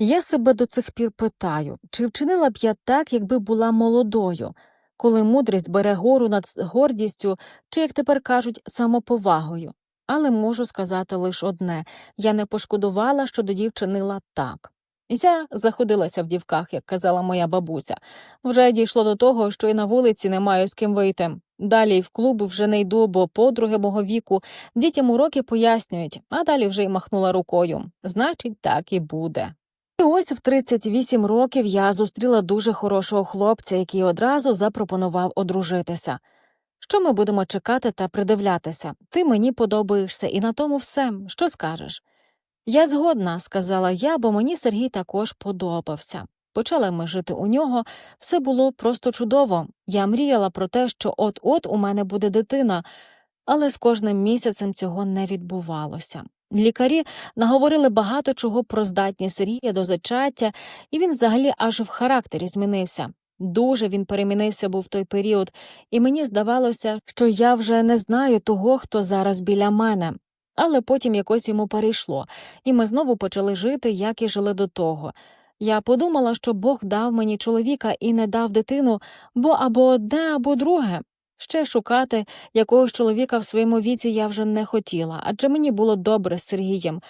Я себе до цих пір питаю, чи вчинила б я так, якби була молодою, коли мудрість бере гору над гордістю, чи, як тепер кажуть, самоповагою. Але можу сказати лише одне я не пошкодувала, що тоді вчинила так. Я заходилася в дівках, як казала моя бабуся. Вже дійшло до того, що і на вулиці не маю з ким вийти. Далі в клуб вже не йду, бо подруги мого віку дітям уроки пояснюють, а далі вже й махнула рукою. Значить, так і буде. І ось в 38 років я зустріла дуже хорошого хлопця, який одразу запропонував одружитися. Що ми будемо чекати та придивлятися? Ти мені подобаєшся, і на тому все. Що скажеш? Я згодна, сказала я, бо мені Сергій також подобався. Почали ми жити у нього, все було просто чудово. Я мріяла про те, що от-от у мене буде дитина, але з кожним місяцем цього не відбувалося. Лікарі наговорили багато чого про здатність Сергія до зачаття, і він взагалі аж в характері змінився. Дуже він перемінився був в той період, і мені здавалося, що я вже не знаю того, хто зараз біля мене. Але потім якось йому перейшло, і ми знову почали жити, як і жили до того. Я подумала, що Бог дав мені чоловіка і не дав дитину, бо або одне, або друге. Ще шукати якогось чоловіка в своєму віці я вже не хотіла, адже мені було добре з Сергієм.